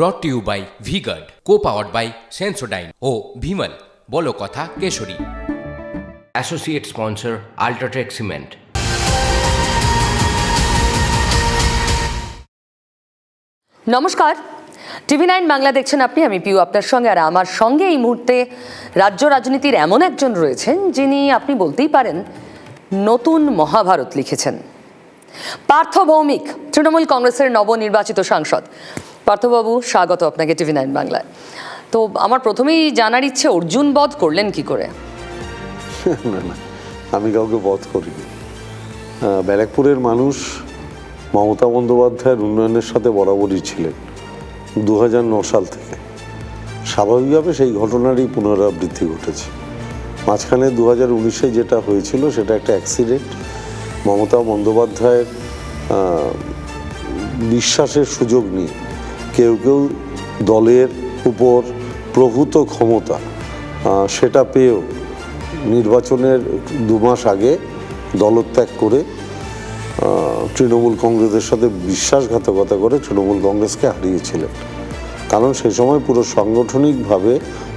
Brought to you by V-Guard co powered by Sensodyne ও ভিমল বলো কথা Keshari. Associate sponsor UltraTech cement নমস্কার। TV nine Bangla দেখছেন আপনি আমি পিউ আপনার সঙ্গে। আর আমার সঙ্গে এই মুহূর্তে রাজ্য রাজনীতির এমন একজন রয়েছেন যিনি আপনি বলতেই পারেন নতুন মহাভারত লিখেছেন। পার্থ ভৌমিক তৃণমূল কংগ্রেসের নবনির্বাচিত সাংসদ। পার্থবাবু স্বাগত আপনাকে টিভি নাইন বাংলায়। তো আমার প্রথমেই জানার ইচ্ছে অর্জুন বধ করলেন কি করে? না আমি কাউকে বধ আহ, ব্যারাকপুরের মানুষ মমতা বন্দ্যোপাধ্যায়ের উন্নয়নের সাথে বরাবরই ছিলেন দু সাল থেকে। স্বাভাবিকভাবে সেই ঘটনারই পুনরাবৃত্তি ঘটেছে। মাঝখানে দু হাজার উনিশে যেটা হয়েছিল সেটা একটা অ্যাক্সিডেন্ট মমতা বন্দ্যোপাধ্যায়ের বিশ্বাসের সুযোগ নিয়ে কেউ কেউ দলের উপর প্রভূত ক্ষমতা সেটা পেয়েও নির্বাচনের দু মাস আগে দলত্যাগ করে তৃণমূল কংগ্রেসের সাথে বিশ্বাসঘাতকতা করে তৃণমূল কংগ্রেসকে হারিয়েছিলেন। কারণ সেই সময় পুরো সাংগঠনিকভাবে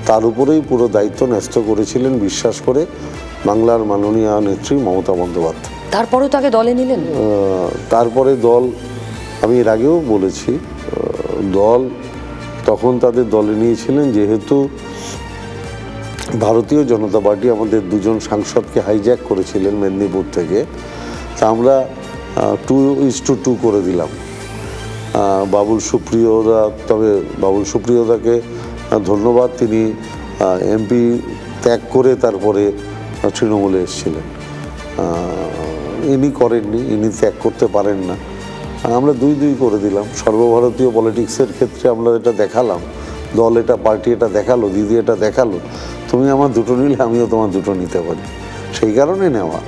তার উপরেই পুরো দায়িত্ব ন্যস্ত করেছিলেন বিশ্বাস করে বাংলার মাননীয় নেত্রী মমতা বন্দ্যোপাধ্যায়। তারপরেও তাকে দলে নিলেন? তারপরে দল আমি এর আগেও বলেছি দল তখন তাদের দলে নিয়েছিলেন, যেহেতু ভারতীয় জনতা পার্টি আমাদের দুজন সাংসদকে হাইজ্যাক করেছিলেন মেদিনীপুর থেকে, তা আমরা টু ইস টু টু করে দিলাম। বাবুল সুপ্রিয়দা, তবে বাবুল সুপ্রিয়দাকে ধন্যবাদ, তিনি এমপি ত্যাগ করে তারপরে তৃণমূলে এসেছিলেন। ইনি করেননি, ইনি ত্যাগ করতে পারেন না। আমরা দুই দুই করে দিলাম। সর্বভারতীয় পলিটিক্সের ক্ষেত্রে আমরা এটা দেখালাম দল এটা পার্টি এটা দেখাল দিদি এটা দেখাল তুমি আমার দুটো নিলে আমিও তোমার দুটো নিতে পারি। সেই কারণে নেওয়া।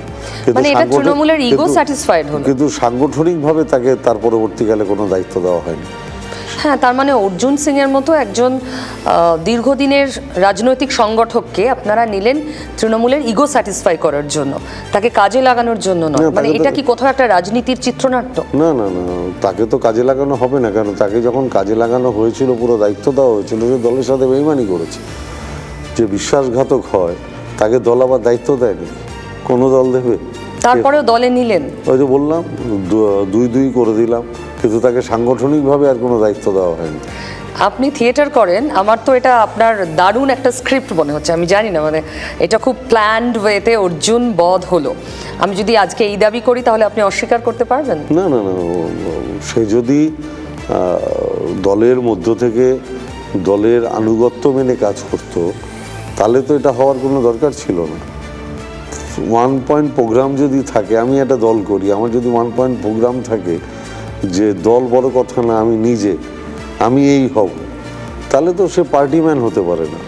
কিন্তু মানে সাংগঠনিকভাবে তাকে তার পরবর্তীকালে কোনো দায়িত্ব দেওয়া হয়নি। হ্যাঁ তার মানে অর্জুন সিং এর মতো একজন দীর্ঘদিনের রাজনৈতিক সংগঠককে আপনারা নিলেন তৃণমূলের ইগো স্যাটিসফাই করার জন্য। তাকে কাজে লাগানোর জন্য নয়। না, মানে এটা কি কোথাও একটা রাজনীতির চিত্রনাট্য? না না না তাকে তো কাজে লাগানো হবে না। কেন তাকে যখন কাজে লাগানো হয়েছিল পুরো দায়িত্ব দেওয়া হয়েছিল সে দলের সাথে বেইমানি করেছে। যে বিশ্বাসঘাতক হয় তাকে দল আবার দায়িত্ব দেয়নি। কোনো দল দেবে? তারপরেও দলে নিলেন। ওই যে বললাম দুই দুই করে দিলাম। কিন্তু তাকে সাংগঠনিকভাবে আর কোনো দায়িত্ব দেওয়া হয়নি। আপনি থিয়েটার করেন আমার তো এটা আপনার দারুণ একটা স্ক্রিপ্ট মনে হচ্ছে আমি জানি না মানে এটা খুব প্ল্যান্ড ওয়েতে অর্জুন বধ হলো। আমি যদি আজকে এই দাবি করি তাহলে আপনি অস্বীকার করতে পারবেন? না না না সে যদি দলের মধ্য থেকে দলের আনুগত্য মেনে কাজ করত তাহলে তো এটা হওয়ার কোনো দরকার ছিল না। ওয়ান পয়েন্ট প্রোগ্রাম যদি থাকে আমি একটা দল করি আমার যদি ওয়ান পয়েন্ট প্রোগ্রাম থাকে যে দল বড় কথা না আমি নিজে, আমি এই হব। তাহলে তো সে পার্টিম্যান হতে পারে না।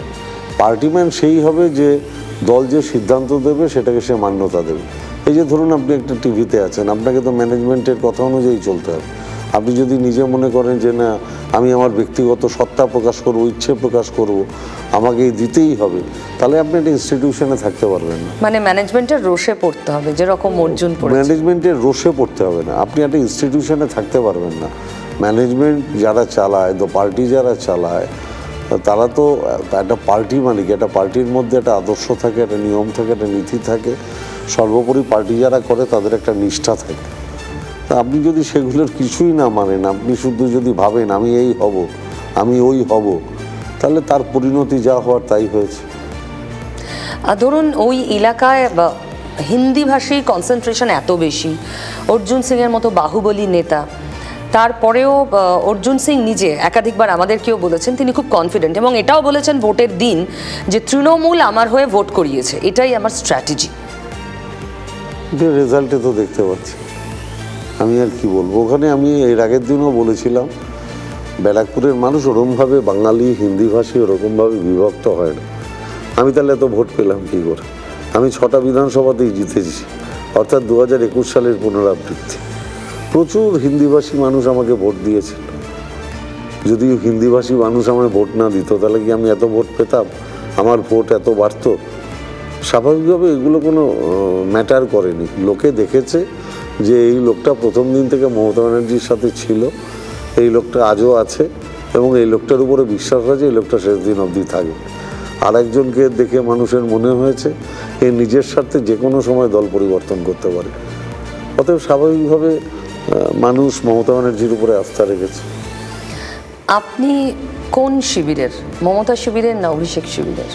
পার্টিম্যান সেই হবে যে দল যে সিদ্ধান্ত দেবে, সেটাকে সে মান্যতা দেবে। এই যে ধরুন আপনি একটা টিভিতে আছেন, আপনাকে তো ম্যানেজমেন্টের কথা অনুযায়ী চলতে হবে। আপনি যদি নিজে মনে করেন যে না আমি আমার ব্যক্তিগত সত্তা প্রকাশ করব ইচ্ছে প্রকাশ করব আমাকে দিতেই হবে তাহলে আপনি একটা ইনস্টিটিউশনে থাকতে পারবেন না। মানে ম্যানেজমেন্টের রোষে পড়তে হবে যেরকম অর্জুন ম্যানেজমেন্টের রোষে পড়তে হবে না আপনি একটা ইনস্টিটিউশনে থাকতে পারবেন না। ম্যানেজমেন্ট যারা চালায় তো পার্টি যারা চালায় তারা তো একটা পার্টি মানে কি একটা পার্টির মধ্যে একটা আদর্শ থাকে একটা নিয়ম থাকে একটা নীতি থাকে। সর্বোপরি পার্টি যারা করে তাদের একটা নিষ্ঠা থাকে। তা আপনি যদি সেগুলোর কিছুই না মানেন আপনি শুধু যদি ভাবেন আমি এই হব আমি ওই হব তাহলে তার পরিণতি যা হওয়ার তাই হয়েছে। ধরুন ওই এলাকায় বা হিন্দিভাষী কনসেন্ট্রেশন এত বেশি। অর্জুন সিং এর মতো বাহুবলী নেতা। তারপরেও অর্জুন সিং নিজে একাধিকবার আমাদেরকেও বলেছেন তিনি খুব কনফিডেন্ট এবং এটাও বলেছেন ভোটের দিন যে তৃণমূল আমার হয়ে ভোট করিয়েছে। এটাই আমার স্ট্র্যাটেজি রেজাল্টে তো দেখতে পাচ্ছি। আমি আর কি বলব? ওখানে আমি এর আগের দিনও বলেছিলাম, ব্যারাকপুরের মানুষ ওরমভাবে বাঙালি হিন্দিভাষী ওরকমভাবে বিভক্ত হয় না। আমি তাহলে এত ভোট পেলাম কী করে? আমি ছটা বিধানসভাতেই জিতেছি, অর্থাৎ দু হাজার একুশ সালের পুনরাবৃত্তি। প্রচুর হিন্দিভাষী মানুষ আমাকে ভোট দিয়েছেন যদি হিন্দিভাষী মানুষ আমায় ভোট না দিত, তাহলে কি আমি এত ভোট পেতাম? আমার ভোট এত বাড়তো? স্বাভাবিকভাবে এগুলো কোনো ম্যাটার করেনি। লোকে দেখেছে যে এই লোকটা প্রথম দিন থেকে মমতা ব্যানার্জির সাথে ছিল এই লোকটা আজও আছে এবং এই লোকটার উপরে বিশ্বাস আছে এই লোকটা শেষ দিন অবধি থাকবে। আর একজনকে দেখে মানুষের মনে হয়েছে এই নিজের স্বার্থে যে কোনো সময় দল পরিবর্তন করতে পারে। অতএব স্বাভাবিকভাবে মানুষ মমতা ব্যানার্জির উপরে আস্থা রেখেছে। আপনি কোন শিবিরের? মমতা শিবিরের না অভিষেক শিবিরের?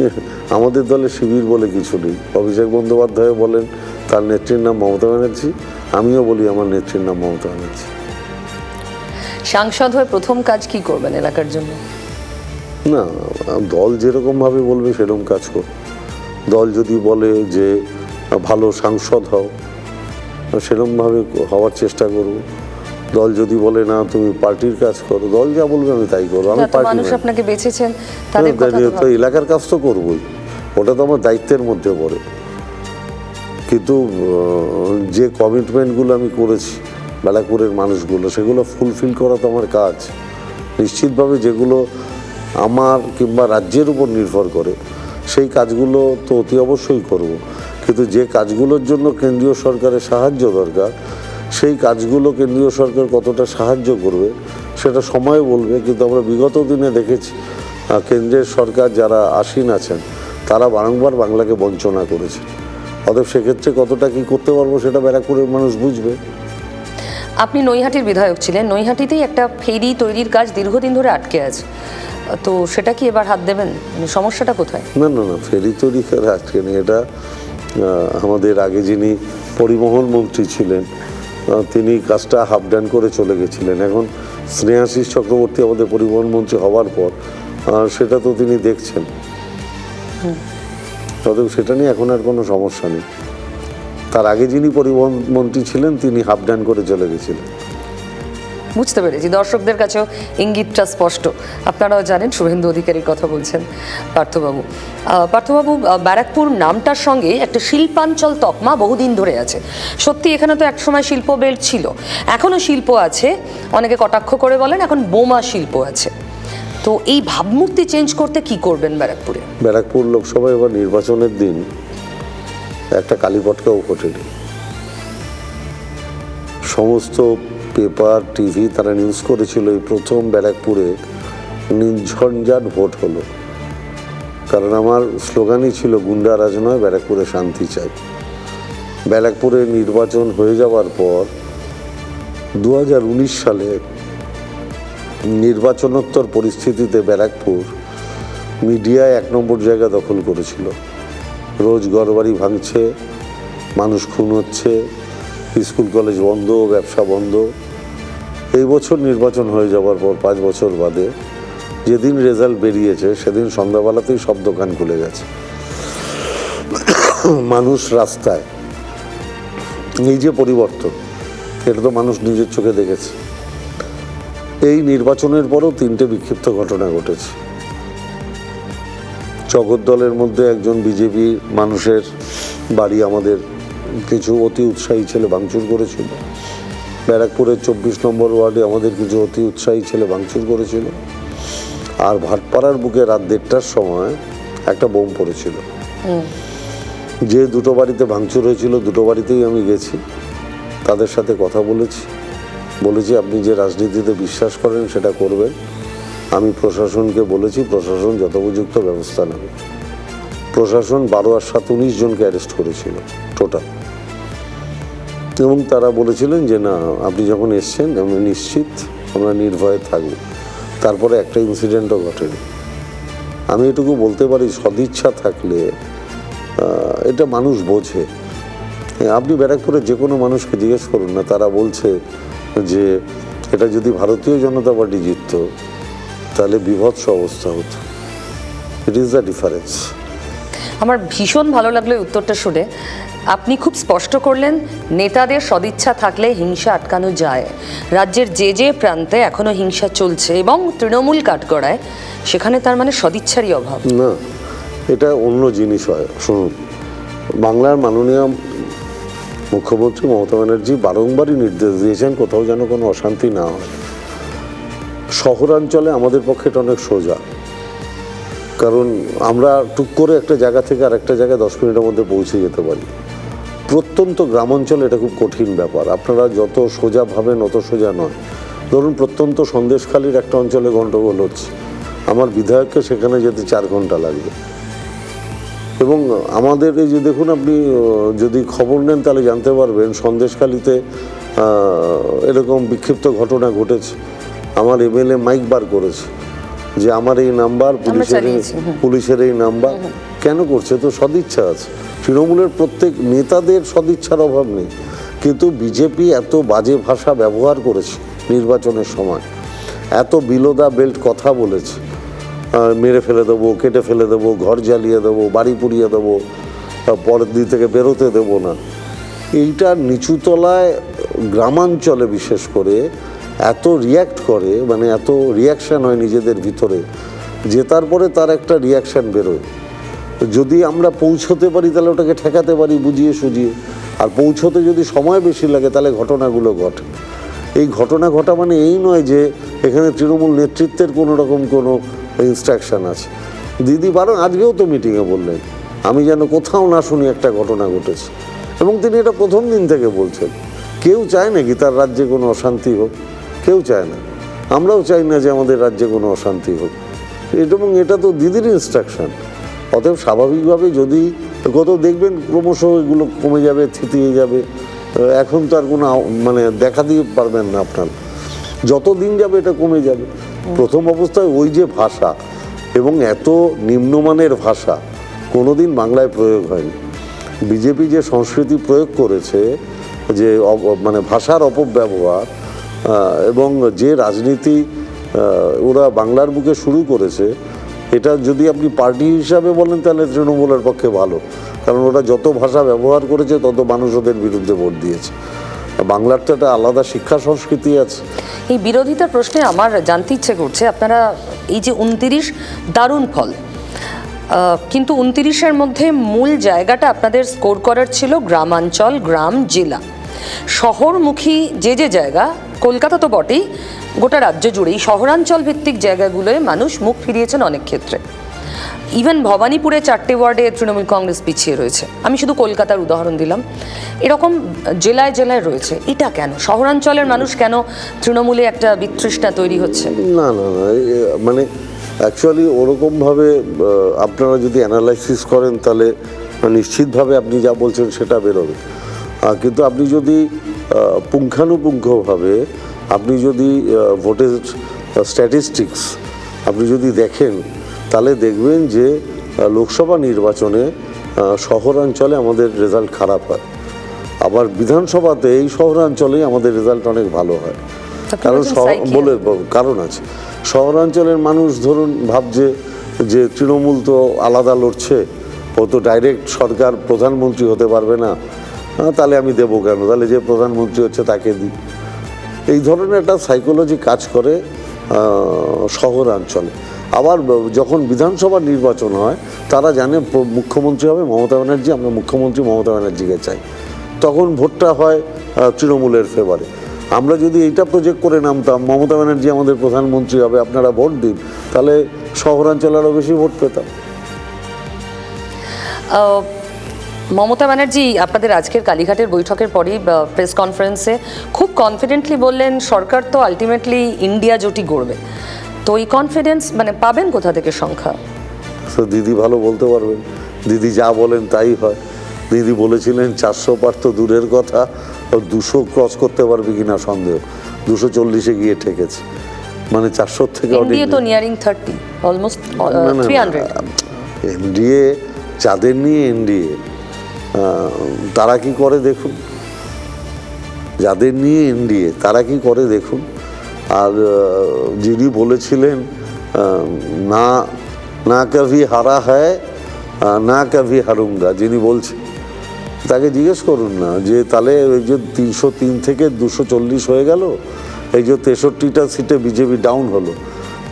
আমাদের দলে শিবির বলে কিছু নেই। অভিষেক বন্দ্যোপাধ্যায় বলেন তার নেত্রীর নাম মমতা ব্যানার্জি আমিও বলি আমার নেত্রীর নাম মমতা ব্যানার্জি। সাংসদ হয়ে প্রথম কাজ কি করবেন এলাকার জন্য? না দল যেরকমভাবে বলবে সেরকম কাজ কর দল যদি বলে যে ভালো সাংসদ হও সেরকমভাবে হওয়ার চেষ্টা করব। দল যদি বলে না তুমি পার্টির কাজ করো দল যা বলবে আমি তাই করব। আমি পার্টি আপনাকে বেছেছেন এলাকার কাজ তো করবোই। ওটা তো আমার দায়িত্বের মধ্যে পড়ে। কিন্তু যে কমিটমেন্টগুলো আমি করেছি ব্যারাকপুরের মানুষগুলো, সেগুলো ফুলফিল করা তো আমার কাজ। নিশ্চিতভাবে যেগুলো আমার কিংবা রাজ্যের উপর নির্ভর করে, সেই কাজগুলো তো অতি অবশ্যই করব। কিন্তু যে কাজগুলোর জন্য কেন্দ্রীয় সরকারের সাহায্য দরকার, সেই কাজগুলো কেন্দ্রীয় সরকার কতটা সাহায্য করবে, সেটা সময় বলবে। কিন্তু আমরা বিগত দিনে দেখেছি কেন্দ্রের সরকার যারা আসীন আছেন, তারা বারংবার বাংলাকে বঞ্চনা করেছে। অতএব সেক্ষেত্রে কতটা কি করতে পারব সেটা ব্যারাকপুরের মানুষ বুঝবে। আপনি নৈহাটির বিধায়ক ছিলেন নৈহাটিতেই একটা ফেরি তৈরির কাজ দীর্ঘদিন ধরে আটকে আছে। তো সেটা কি এবার হাত দেবেন? মানে সমস্যাটা কোথায়? না না না ফেরি তৈরি করে আজকে নেই এটা আমাদের আগে যিনি পরিবহন মন্ত্রী ছিলেন তিনি কাজটা হাফ ডান করে চলে গেছিলেন। এখন স্নেহাশিস চক্রবর্তী আমাদের পরিবহন মন্ত্রী হওয়ার পর সেটা তো তিনি দেখছেন। অতএব সেটা নিয়ে এখন আর কোনো সমস্যা নেই। তার আগে যিনি পরিবহন মন্ত্রী ছিলেন, তিনি হাফ ডান করে চলে গেছিলেন। বুঝতে পেরেছি। দর্শকদের কাছেও ইঙ্গিতটা স্পষ্ট। আপনারাও জানেন, শুভেন্দু অধিকারীর কথা বলছেন পার্থবাবু। পার্থবাবু ব্যারাকপুর নামটার সঙ্গে একটা শিল্পাঞ্চল তকমা বহুদিন ধরে আছে। সত্যি, এখানে তো একসময় শিল্প বেল্ট ছিল। এখনও শিল্প আছে। অনেকে কটাক্ষ করে বলেন, এখন বোমা শিল্প আছে। তো এই ভাবমূর্তি চেঞ্জ করতে কি করবেন ব্যারাকপুরে? ব্যারাকপুর লোকসভা এবার নির্বাচনের দিন একটা কালীপটকাও ঘটেনি। সমস্ত পেপার, টিভি তারা নিউজ করেছিল এই প্রথম ব্যারাকপুরে নির্ঝঞ্ঝাট ভোট হলো। কারণ আমার স্লোগানই ছিল, গুন্ডা রাজ নয়, ব্যারাকপুরে শান্তি চাই। ব্যারাকপুরে নির্বাচন হয়ে যাওয়ার পর দু হাজার উনিশ সালে নির্বাচনোত্তর পরিস্থিতিতে ব্যারাকপুর মিডিয়ায় এক নম্বর জায়গা দখল করেছিল। রোজ ঘরবাড়ি ভাঙছে, মানুষ খুন হচ্ছে, স্কুল, কলেজ বন্ধ, ব্যবসা বন্ধ। এই বছর নির্বাচন হয়ে যাওয়ার পর পাঁচ বছর বাদে যেদিন রেজাল্ট বেরিয়েছে, সেদিন সন্ধ্যাবেলাতেই সব দোকান খুলে গেছে। মানুষ রাস্তায়, এই যে পরিবর্তন, এটা তো মানুষ নিজের চোখে দেখেছে। এই নির্বাচনের পরও তিনটে বিক্ষিপ্ত ঘটনা ঘটেছে। জগদ্দলের মধ্যে একজন বিজেপি মানুষের বাড়ি আমাদের কিছু অতি উৎসাহী ছেলে ভাঙচুর করেছিল। ব্যারাকপুরের চব্বিশ নম্বর ওয়ার্ডে আমাদের কিছু অতি উৎসাহী ছেলে ভাঙচুর করেছিল। আর ভাটপাড়ার বুকে রাত দেড়টার সময় একটা বোম পড়েছিল। যে দুটো বাড়িতে ভাঙচুর হয়েছিল দুটো বাড়িতেই আমি গেছি। তাদের সাথে কথা বলেছি। বলেছি আপনি যে রাজনীতিতে বিশ্বাস করেন সেটা করবেন। আমি প্রশাসনকে বলেছি, প্রশাসন যথোপযুক্ত ব্যবস্থা নেবে। প্রশাসন বারো আর সাত উনিশ জনকে অ্যারেস্ট করেছিল টোটাল এবং তারা বলেছিলেন যে, না, আপনি যখন এসছেন, আমরা নিশ্চিত, আমরা নির্ভয়ে থাকব। তারপরে একটা ইনসিডেন্টও ঘটেনি। আমি এটুকু বলতে পারি, সদিচ্ছা থাকলে এটা মানুষ বোঝে। আপনি ব্যারাকপুরে যে কোনো মানুষকে জিজ্ঞেস করুন না, তারা বলছে যে এটা যদি ভারতীয় জনতা পার্টি জিতত তাহলে বিভৎস অবস্থা হতো। ইট ইজ দ্য ডিফারেন্স আমার ভীষণ ভালো লাগল উত্তরটা শুনে। আপনি খুব স্পষ্ট করলেন নেতাদের সদিচ্ছা থাকলে হিংসা আটকানো যায়। রাজ্যের যে যে প্রান্তে এখনও হিংসা চলছে এবং তৃণমূল কাঠগড়ায় সেখানে তার মানে সদিচ্ছারই অভাব। না এটা অন্য জিনিস হয়। শুনুন বাংলার মাননীয় মুখ্যমন্ত্রী মমতা ব্যানার্জি বারংবারই নির্দেশ দিয়েছেন কোথাও যেন কোনো অশান্তি না হয়। শহরাঞ্চলে আমাদের পক্ষে এটা অনেক সোজা। কারণ আমরা টুক করে একটা জায়গা থেকে আরেকটা জায়গায় দশ মিনিটের মধ্যে পৌঁছে যেতে পারি। প্রত্যন্ত গ্রামাঞ্চলে এটা খুব কঠিন ব্যাপার। আপনারা যত সোজা ভাবেন অত সোজা নয়। ধরুন প্রত্যন্ত সন্দেশখালির একটা অঞ্চলে গণ্ডগোল হচ্ছে। আমার বিধায়ককে সেখানে যেতে চার ঘণ্টা লাগবে। এবং আমাদের এই যে দেখুন আপনি যদি খবর নেন তাহলে জানতে পারবেন সন্দেশখালিতে এরকম বিক্ষিপ্ত ঘটনা ঘটেছে। আমার এমএলএ মাইক বার করেছে যে আমার এই নাম্বার পুলিশের। পুলিশের এই নাম্বার কেন করছে? তো সদিচ্ছা আছে। তৃণমূলের প্রত্যেক নেতাদের সদিচ্ছার অভাব নেই। কিন্তু বিজেপি এত বাজে ভাষা ব্যবহার করেছে নির্বাচনের সময়। এত বিলোদা বেল্ট কথা বলেছে। মেরে ফেলে দেবো, কেটে ফেলে দেবো, ঘর জ্বালিয়ে দেবো, বাড়ি পুড়িয়ে দেবো পরের দিন থেকে বেরোতে দেবো না। এইটা নিচুতলায় গ্রামাঞ্চলে বিশেষ করে এত রিয়্যাক্ট করে মানে এত রিয়াকশান হয় নিজেদের ভিতরে, যে তারপরে তার একটা রিয়াকশান বেরোয়। যদি আমরা পৌঁছতে পারি, তাহলে ওটাকে ঠেকাতে পারি, বুঝিয়ে সুজিয়ে আর পৌঁছতে যদি সময় বেশি লাগে, তাহলে ঘটনাগুলো ঘটে। এই ঘটনা ঘটা মানে এই নয় যে, এখানে তৃণমূল নেতৃত্বের কোনো রকম কোনো ইনস্ট্রাকশন আছে। দিদি বারণ, আজকেও তো মিটিংয়ে বললেন, আমি যেন কোথাও না শুনি একটা ঘটনা ঘটেছে। এবং তিনি এটা প্রথম দিন থেকে বলছেন, কেউ চায় নাকি তার রাজ্যে কোনো অশান্তি হোক? কেউ চায় না। আমরাও চাই না যে আমাদের রাজ্যে কোনো অশান্তি হোক। এবং এটা তো দিদির ইনস্ট্রাকশন অতএব স্বাভাবিকভাবে যদি কত দেখবেন ক্রমশ এগুলো কমে যাবে, থিতিয়ে যাবে এখন তো আর কোনো মানে দেখা দিয়ে পারবেন না আপনার। যত দিন যাবে এটা কমে যাবে। প্রথম অবস্থায় ওই যে ভাষা এবং এত নিম্নমানের ভাষা কোনোদিন বাংলায় প্রয়োগ হয়নি। বিজেপি যে সংস্কৃতি প্রয়োগ করেছে, যে মানে ভাষার অপব্যবহার এবং যে রাজনীতি ওরা বাংলার বুকে শুরু করেছে, এটা যদি আপনি পার্টি হিসাবে বলেন তাহলে তৃণমূলের পক্ষে ভালো। কারণ ওরা যত ভাষা ব্যবহার করেছে, তত মানুষ ওদের বিরুদ্ধে ভোট দিয়েছে। বাংলার তো একটা আলাদা শিক্ষা সংস্কৃতি আছে। এই বিরোধিতার প্রশ্নে আমার জানতে ইচ্ছে করছে, আপনারা এই যে উনতিরিশ দারুণ ফল কিন্তু উনতিরিশের মধ্যে মূল জায়গাটা আপনাদের স্কোর করার ছিল গ্রামাঞ্চল, গ্রাম, জেলা। শহরমুখী যে যে জায়গা, কলকাতা তো বটেই, গোটা রাজ্য জুড়েই শহরাঞ্চল ভিত্তিক জায়গাগুলোয় মানুষ মুখ ফিরিয়েছেন অনেক ক্ষেত্রে। ইভেন ভবানীপুরে চারটে ওয়ার্ডে তৃণমূল কংগ্রেস পিছিয়ে রয়েছে। আমি শুধু কলকাতার উদাহরণ দিলাম। এরকম জেলায় জেলায় রয়েছে। এটা কেন? শহরাঞ্চলের মানুষ কেন তৃণমূলে একটা বিতৃষ্ণা তৈরি হচ্ছে? না না না মানে অ্যাকচুয়ালি ওরকমভাবে আপনারা যদি অ্যানালাইসিস করেন তাহলে নিশ্চিতভাবে আপনি যা বলছেন সেটা বেরোবে। কিন্তু আপনি যদি পুঙ্খানুপুঙ্খভাবে আপনি যদি ভোটের স্ট্যাটিস্টিক্স আপনি যদি দেখেন তাহলে দেখবেন যে লোকসভা নির্বাচনে শহরাঞ্চলে আমাদের রেজাল্ট খারাপ হয়। আবার বিধানসভাতে এই শহরাঞ্চলেই আমাদের রেজাল্ট অনেক ভালো হয়। কারণ বলে কারণ আছে। শহরাঞ্চলের মানুষ ধরুন ভাবছে যে তৃণমূল তো আলাদা লড়ছে ও তো ডাইরেক্ট সরকার প্রধানমন্ত্রী হতে পারবে না। তাহলে আমি দেবো কেন? তাহলে যে প্রধানমন্ত্রী হচ্ছে তাকে দিই। এই ধরনের একটা সাইকোলজি কাজ করে শহরাঞ্চলে। আবার যখন বিধানসভা নির্বাচন হয়, তারা জানে মুখ্যমন্ত্রী হবে, মমতা ব্যানার্জি, আমরা মুখ্যমন্ত্রী মমতা ব্যানার্জিকে চাই। তখন ভোটটা হয় তৃণমূলের ফেভারে আমরা যদি এইটা প্রজেক্ট করে নামতাম, মমতা ব্যানার্জি আমাদের প্রধানমন্ত্রী হবে, আপনারা ভোট দিন, তাহলে শহরাঞ্চলে আরও বেশি ভোট পেতাম। মমতা ব্যানার্জি, আপনাদের আজকের কালীঘাটের বৈঠকের পরেই প্রেস কনফারেন্সে খুব কনফিডেন্টলি বললেন, সরকার তো আলটিমেটলি ইন্ডিয়া জোটই গড়বে। তো এই কনফিডেন্স মানে পাবেন কোথা থেকে সংখ্যা? তো দিদি ভালো বলতে পারবেন। দিদি যা বলেন তাই হয়। দিদি বলেছিলেন চারশো পার তো দূরের কথা দুশো ক্রস করতে পারবে কিনা সন্দেহ। দুশো চল্লিশে গিয়ে ঠেকেছে। মানে চারশোর থেকে তো nearing thirty almost three hundred NDA যাদের নিয়ে এনডিএ তারা কি করে দেখুন? যাদের নিয়ে এনডিএ তারা কি করে দেখুন? আর যিনি বলেছিলেন না না কভি হারা হ্যায় না কভি হারুঙ্গা যিনি বলছেন। তাকে জিজ্ঞেস করুন না, যে তাহলে ওই যে তিনশো তিন থেকে দুশো চল্লিশ হয়ে গেল, এই যে তেষট্টিটা সিটে বিজেপি ডাউন হলো,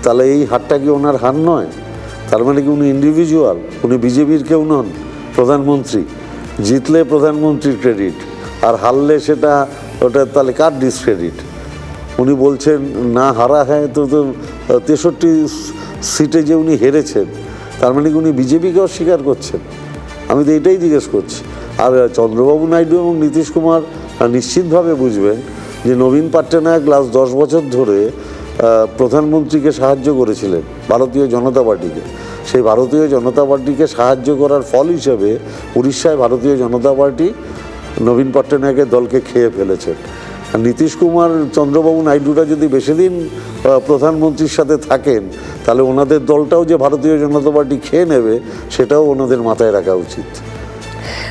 তাহলে এই হারটা কি ওনার হার নয়? তার মানে কি উনি ইন্ডিভিজুয়াল উনি বিজেপির কেউ নন, প্রধানমন্ত্রী। জিতলে প্রধানমন্ত্রীর ক্রেডিট আর হারলে সেটা, ওটা তাহলে কার ডিসক্রেডিট উনি বলছেন, না, হারা হ্যাঁ তো তো, তেষট্টি সিটে যে উনি হেরেছেন, তার মানে কি উনি বিজেপিকে অস্বীকার করছেন? আমি তো এটাই জিজ্ঞেস করছি। আর চন্দ্রবাবু নাইডু এবং নীতিশ কুমার নিশ্চিতভাবে বুঝবেন যে নবীন পাট্টনায়ক লাস্ট দশ বছর ধরে প্রধানমন্ত্রীকে সাহায্য করেছিলেন, ভারতীয় জনতা পার্টিকে। সেই ভারতীয় জনতা পার্টিকে সাহায্য করার ফল হিসেবে উড়িষ্যায় ভারতীয় জনতা পার্টি নবীন পট্টনায়কের দলকে খেয়ে ফেলেছেন নীতিশ কুমার চন্দ্রবাবু নাইডুরা যদি বেশি দিন প্রধানমন্ত্রীর সাথে থাকেন তাহলে ওনাদের দলটাও যে ভারতীয় জনতা পার্টি খেয়ে নেবে সেটাও ওনাদের মাথায় রাখা উচিত।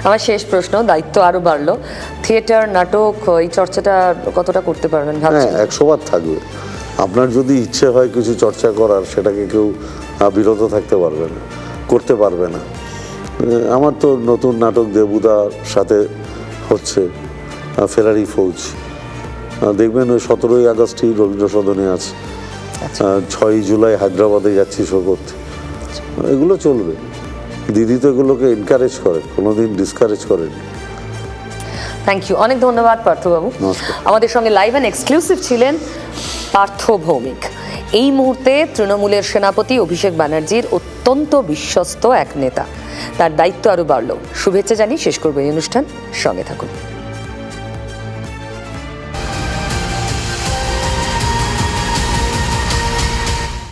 আমার শেষ প্রশ্ন দায়িত্ব আরও বাড়লো। থিয়েটার নাটক এই চর্চাটা কতটা করতে পারবেন হ্যাঁ একশো বার থাকবে। আপনার যদি ইচ্ছে হয় কিছু চর্চা করার সেটাকে কেউ বিরত থাকতে পারবে না করতে পারবে না। আমার তো নতুন নাটক দেবুদার সাথে হচ্ছে ফেরারি ফৌজ। দেখবেন ওই সতেরোই আগস্টই রবীন্দ্র সদনে আছে আচ্ছা। ছয়ই জুলাই হায়দ্রাবাদে যাচ্ছি শো করতে এগুলো চলবে। দিদি তো এগুলোকে এনকারেজ করে কোনোদিন ডিসকারেজ করেনি থ্যাংক ইউ অনেক ধন্যবাদ পার্থবাবু। আমাদের সঙ্গে লাইভ অ্যান্ড এক্সক্লুসিভ ছিলেন পার্থ ভৌমিক। এই মুহূর্তে তৃণমূলের সেনাপতি অভিষেক ব্যানার্জির অত্যন্ত বিশ্বস্ত এক নেতা। তার দায়িত্ব আরও বাড়ল। শুভেচ্ছা জানিয়ে শেষ করব এই অনুষ্ঠান। সঙ্গে থাকুন।